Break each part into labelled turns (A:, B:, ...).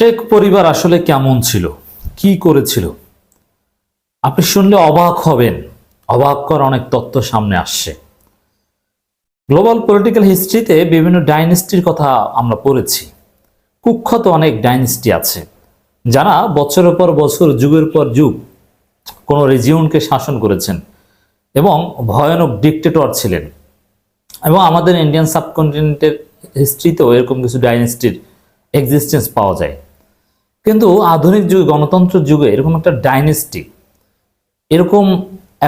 A: শেখ পরিবার আসলে কেমন ছিল? কি করেছিল? আপনি শুনলে অবাক হবেন। অবাক কর অনেক তত্ত্ব সামনে আসছে। গ্লোবাল পলিটিক্যাল হিস্ট্রিতে বিভিন্ন ডাইনেস্টির কথা আমরা পড়েছি। কুখ্যাত অনেক ডাইনেস্টি আছে, যারা বছরের পর বছর, যুগের পর যুগ কোনো রিজিউনকে শাসন করেছেন এবং ভয়ানক ডিকটেটর ছিলেন। এবং আমাদের ইন্ডিয়ান সাবকন্টিনেন্টের হিস্ট্রিতেও এরকম কিছু ডাইনেস্টির এক্সিস্টেন্স পাওয়া যায়। কিন্তু আধুনিক যুগে, গণতন্ত্র যুগে এরকম একটা ডাইনেস্টি এরকম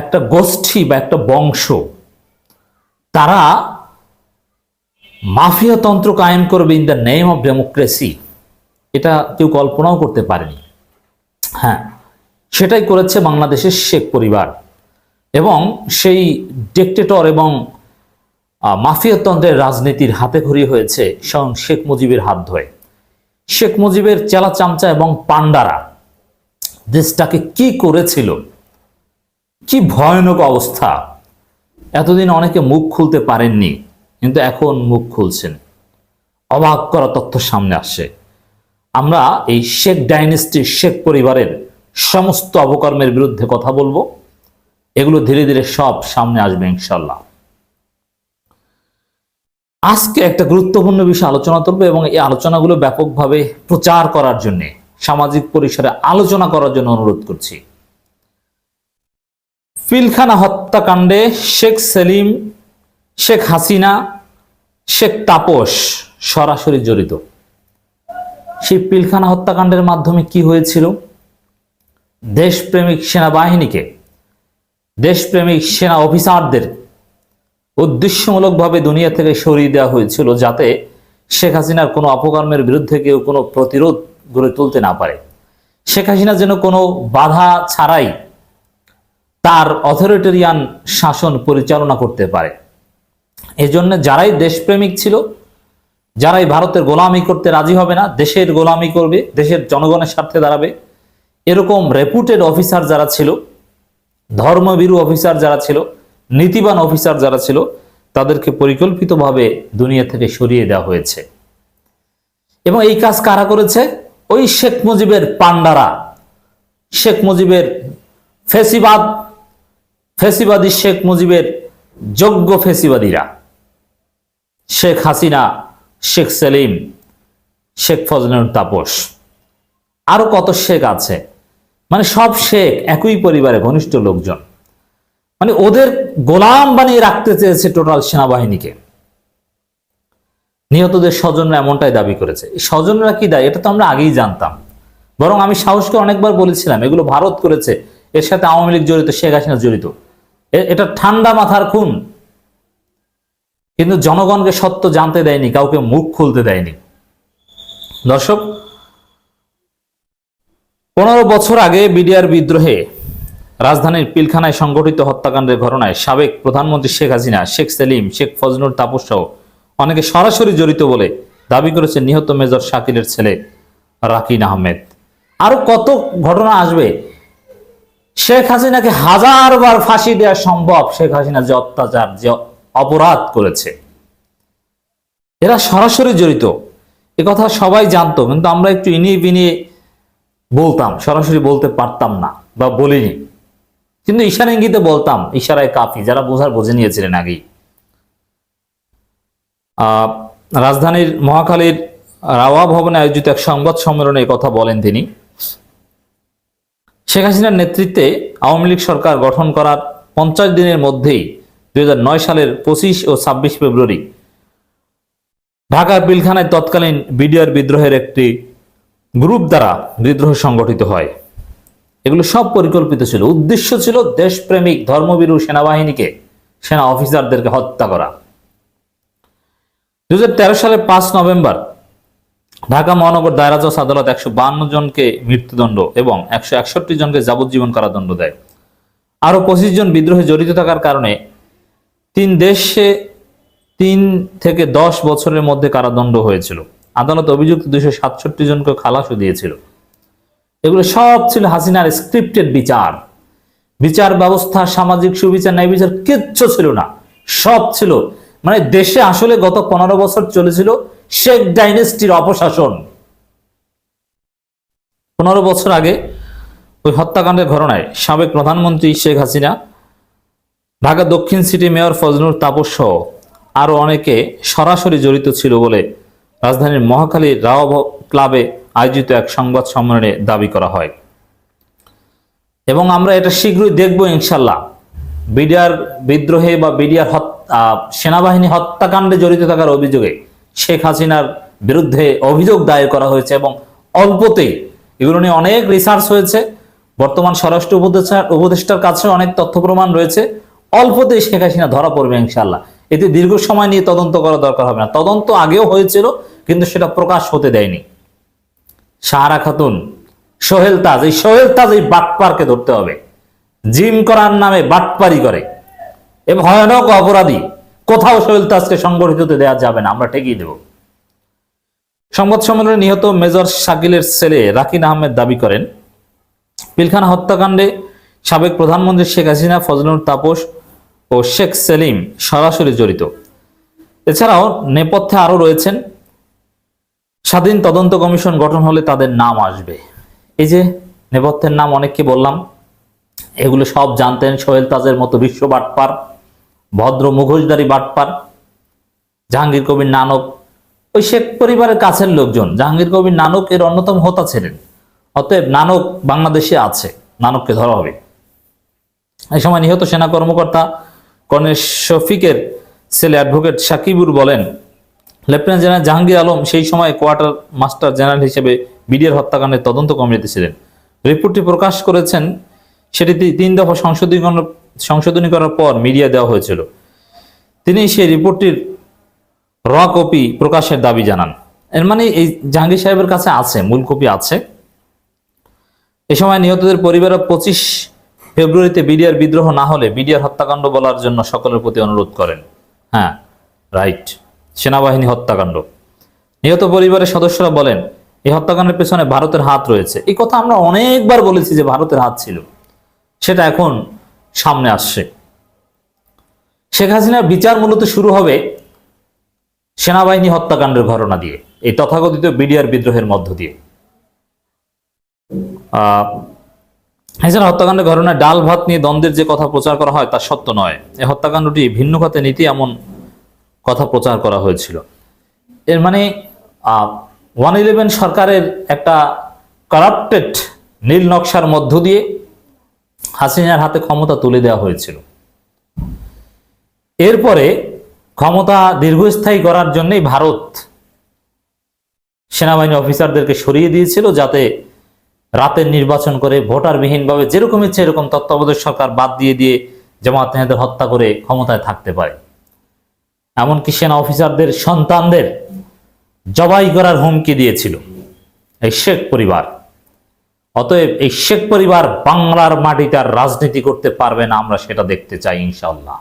A: একটা গোষ্ঠী বা একটা বংশ, তারা মাফিয়াতন্ত্র কায়েম করবে in the name of democracy এটা কেউ কল্পনাও করতে পারেনি। হ্যাঁ সেটাই করেছে বাংলাদেশের শেখ পরিবার এবং সেই ডিকটেটর এবং মাফিয়াতন্ত্রের রাজনীতির হাতে খড়ি হয়েছে স্বয়ং শেখ মুজিবের হাত ধরে। শেখ মুজিবের চেলা চামচা এবং পান্ডারা দেশটাকে কি করেছিল? কি ভয়ানক অবস্থা? এতদিন অনেকে মুখ খুলতে পারেননি, কিন্তু এখন মুখ খুলছেন। অবাক করা তথ্য সামনে আসছে। আমরা এই শেখ ডাইনেস্টির শেখ পরিবারের সমস্ত অপকর্মের বিরুদ্ধে কথা বলব। এগুলো ধীরে ধীরে সব সামনে আসবে ইনশাল্লাহ আজকে একটা গুরুত্বপূর্ণ বিষয় আলোচনা করব এবং এই আলোচনাগুলো ব্যাপকভাবে প্রচার করার জন্য, সামাজিক পরিসরে আলোচনা করার জন্য অনুরোধ করছি। পিলখানা হত্যাকাণ্ডে শেখ সেলিম, শেখ হাসিনা, শেখ তাপস সরাসরি জড়িত। সেই পিলখানা হত্যাকাণ্ডের মাধ্যমে কি হয়েছিল? দেশপ্রেমিক সেনাবাহিনীকে, দেশপ্রেমিক সেনা অফিসারদের উদ্দেশ্যমূলকভাবে দুনিয়া থেকে সরিয়ে দেওয়া হয়েছিল যাতে শেখ হাসিনার কোনো অপকর্মের বিরুদ্ধে কেউ কোনো প্রতিরোধ গড়ে তুলতে না পারে। শেখ হাসিনা যেন কোনো বাধা ছাড়াই তার অথরিটেরিয়ান শাসন পরিচালনা করতে পারে। এজন্য যারাই দেশপ্রেমিক ছিল, যারাই ভারতের গোলামি করতে রাজি হবে না, দেশের গোলামি করবে, দেশের জনগণের স্বার্থে দাঁড়াবে, এরকম রেপুটেড অফিসার যারা ছিল, ধর্মভীরু অফিসার যারা ছিল নীতিবান অফিসার যারা ছিল, তাদেরকে পরিকল্পিতভাবে দুনিয়া থেকে সরিয়ে দেওয়া হয়েছে। এবং এই কাজ কারা করেছে? ওই শেখ মুজিবের পান্ডারা শেখ মুজিবের ফেসিবাদ, ফেসিবাদী শেখ মুজিবের যোগ্য ফেসিবাদীরা। শেখ হাসিনা, শেখ সেলিম, শেখ ফজলুল তাপস। আরও কত শেখ আছে? মানে সব শেখ একই পরিবারে ঘনিষ্ঠ লোকজন। মানে ওদের গোলাম বানিয়ে রাখতে চেয়েছে টোটাল সেনাবাহিনীকে। নিহতদের স্বজনরা এমনটাই দাবি করেছে। স্বজনরা কি দায়? এটা তো আমরা আগেই জানতাম। বরং আমি সাহসকে অনেকবার বলেছিলাম, এগুলো ভারত করেছে। এর সাথে আওয়ামী লীগ জড়িত, শেখ হাসিনা জড়িত। এটা ঠান্ডা মাথার খুন। কিন্তু জনগণকে সত্য জানতে দেয়নি, কাউকে মুখ খুলতে দেয়নি। দর্শক, পনেরো বছর আগে বিডিআর বিদ্রোহে রাজধানীর পিলখানায় সংগঠিত হত্যাকাণ্ডের ঘটনায় সাবেক প্রধানমন্ত্রী শেখ হাসিনা, শেখ সেলিম, শেখ ফজনুর তাপস সহ অনেকে সরাসরি জড়িত বলে দাবি করেছে নিহত মেজর শাকিলের ছেলে রাকিন আহমেদ। আরও কত ঘটনা আসবে? শেখ হাসিনাকে হাজারবার ফাঁসি দেওয়া সম্ভব, শেখ হাসিনা যে অত্যাচার, যে অপরাধ করেছে। এরা সরাসরি জড়িত। কথা সবাই জানতো, কিন্তু আমরা একটু ইনিয়ে বিনিয়ে বলতাম, সরাসরি বলতে পারতাম না বা বলিনি। কিন্তু ইশারা ইঙ্গিতে বলতাম, ইশারায় কাফি, যারা বোঝার বুঝে নিয়েছিলেন আগেই। রাজধানীর মহাখালীর রাওয়া ভবনে আয়োজিত এক সংবাদ সম্মেলনে কথা বলেন তিনি। শেখ হাসিনার নেতৃত্বে আওয়ামী লীগ সরকার গঠন করার পঞ্চাশ দিনের মধ্যেই দুই হাজার নয় সালের পঁচিশ ও ছাব্বিশ ফেব্রুয়ারি ঢাকার পিলখানায় তৎকালীন বিডিআর বিদ্রোহের একটি গ্রুপ দ্বারা বিদ্রোহ সংগঠিত হয়। এগুলো সব পরিকল্পিত ছিল। উদ্দেশ্য ছিল দেশপ্রেমিক ধর্মবীরু সেনাবাহিনীকে, সেনা অফিসারদেরকে হত্যা করা। দু সালের পাঁচ নভেম্বর, ঢাকা মহানগর দায়রা জজ আদালত একশো জনকে মৃত্যুদণ্ড এবং একশো একষট্টি জনকে যাবজ্জীবন কারাদণ্ড দেয়। আরও পঁচিশ জন বিদ্রোহে জড়িত থাকার কারণে তিন দেশে তিন থেকে দশ বছরের মধ্যে কারাদণ্ড হয়েছিল। আদালত অভিযুক্ত দুশো সাতষট্টি জনকে খালাসও দিয়েছিল। এগুলো সব ছিল হাসিনার স্ক্রিপ্টেড বিচার। বিচার ব্যবস্থা, সামাজিক সুবিচার, ন্যায় বিচার কিচ্ছু ছিল না। সব ছিল। মানে দেশে আসলে গত পনেরো বছর চলেছিল শেখ ডাইনেস্টির অপশাসন। পনেরো বছর আগে ওই হত্যাকাণ্ডের ঘটনায় সাবেক প্রধানমন্ত্রী শেখ হাসিনা, ঢাকা দক্ষিণ সিটি মেয়র ফজলুর তাপস সহ আরও অনেকে সরাসরি জড়িত ছিল বলে রাজধানীর মহাখালীর রাও ক্লাবে আয়োজিত এক সংবাদ সম্মেলনে দাবি করা হয়। এবং আমরা এটা শীঘ্রই দেখব ইনশাল্লাহ। বিডিআর বিদ্রোহে বা বিডিআর সেনাবাহিনী হত্যাকাণ্ডে জড়িত থাকার অভিযোগে শেখ হাসিনার বিরুদ্ধে অভিযোগ দায়ের করা হয়েছে এবং অল্পতেই এগুলো নিয়ে অনেক রিসার্চ হয়েছে। বর্তমান স্বরাষ্ট্র উপদেষ্টা, উপদেষ্টার কাছে অনেক তথ্য প্রমাণ রয়েছে। অল্পতেই শেখ হাসিনা ধরা পড়বে ইনশাল্লাহ। এতে দীর্ঘ সময় নিয়ে তদন্ত করা দরকার হবে না। তদন্ত আগেও হয়েছিল, কিন্তু সেটা প্রকাশ হতে দেয়নি। সাহারা খাতুন, সোহেল তাজ, এই সোহেল তাজ এই বাটপারকে ধরতে হবে। জিম করার নামে বাটপারি করে। এবং ভয়ানক অপরাধী, কোথাও সোহেল তাজকে সংগঠিত দেওয়া যাবে না, আমরা ঠেকিয়ে দেব। সংবাদ সম্মেলনে নিহত মেজর শাকিলের ছেলে রাকিন আহমেদ দাবি করেন, পিলখানা হত্যাকাণ্ডে সাবেক প্রধানমন্ত্রী শেখ হাসিনা ফজলুর তাপস ও শেখ সেলিম সরাসরি জড়িত। এছাড়াও নেপথ্যে আরও রয়েছেন স্বাধীন তদন্ত কমিশন গঠন হলে তাদের নাম আসবে। এই যে নেপথ্যের নাম অনেককে বললাম, এগুলো সব জানতেন সোহেল তাজের মতো বিশ্ব বাটপার, ভদ্র মুখোশধারী বাটপার, জাহাঙ্গীর কবির নানক, ওই শেখ পরিবারের কাছের লোকজন। জাহাঙ্গীর কবির নানক এর অন্যতম হোতা ছিলেন। অতএব নানক বাংলাদেশে আছে, নানককে ধরা হবে। এই সময় নিহত সেনা কর্মকর্তা কর্নেল শফিকের ছেলে অ্যাডভোকেট সাকিবুর বলেন লেফটেন্যান্ট জেনারেল জাহাঙ্গীর আলম সেই সময় কোয়ার্টার মাস্টার জেনারেল হিসেবে বিডিআর হত্যাকাণ্ডের তদন্ত কমিটিতে ছিলেন। রিপোর্টটি প্রকাশ করেছেন, সেটি তিন দফা সংশোধনীকরণ সংশোধনী করার পর মিডিয়া দেওয়া হয়েছিল। তিনি সেই রিপোর্টটির র কপি প্রকাশের দাবি জানান। এর মানে এই জাহাঙ্গীর সাহেবের কাছে আছে, মূল কপি আছে। এ সময় নিহতদের পরিবারের পঁচিশ ফেব্রুয়ারিতে বিডিআর বিদ্রোহ না হলে বিডিআর হত্যাকাণ্ড বলার জন্য সকলের প্রতি অনুরোধ করেন। হ্যাঁ রাইট। সেনাবাহিনী হত্যাকাণ্ড। নিহত পরিবারের সদস্যরা বলেন, এই হত্যাকাণ্ডের পেছনে ভারতের হাত রয়েছে। এই কথা আমরা অনেকবার বলেছি যে ভারতের হাত ছিল। সেটা এখন সামনে আসছে। শেখ হাসিনার বিচার মূলত শুরু হবে সেনাবাহিনী হত্যাকাণ্ডের ঘটনা দিয়ে, এই তথাকথিত বিডিআর বিদ্রোহের মধ্য দিয়ে। এছাড়া হত্যাকাণ্ডের ঘটনায় ডাল ভাত নিয়ে দ্বন্দ্বের যে কথা প্রচার করা হয় তা সত্য নয়। এই হত্যাকাণ্ডটি ভিন্ন খাতে নীতি এমন কথা প্রচার করা হয়েছিল। এর মানে ওয়ান ইলেভেন সরকারের একটা কারাপ্টেড নীল নকশার মধ্য দিয়ে হাসিনার হাতে ক্ষমতা তুলে দেওয়া হয়েছিল। এরপরে ক্ষমতা দীর্ঘস্থায়ী করার জন্যই ভারত সেনাবাহিনী অফিসারদেরকে সরিয়ে দিয়েছিল যাতে রাতের নির্বাচন করে ভোটারবিহীনভাবে যেরকম ইচ্ছে এরকম তত্ত্বাবধায়ক সরকার বাদ দিয়ে দিয়ে জামাত নেতাদের হত্যা করে ক্ষমতায় থাকতে পারে। এমনকি সেনা অফিসারদের, সন্তানদের জবাই করার হুমকি দিয়েছিল এই শেখ পরিবার। অতএব এই শেখ পরিবার বাংলার মাটিটার রাজনীতি করতে পারবে না, আমরা সেটা দেখতে চাই ইনশাল্লাহ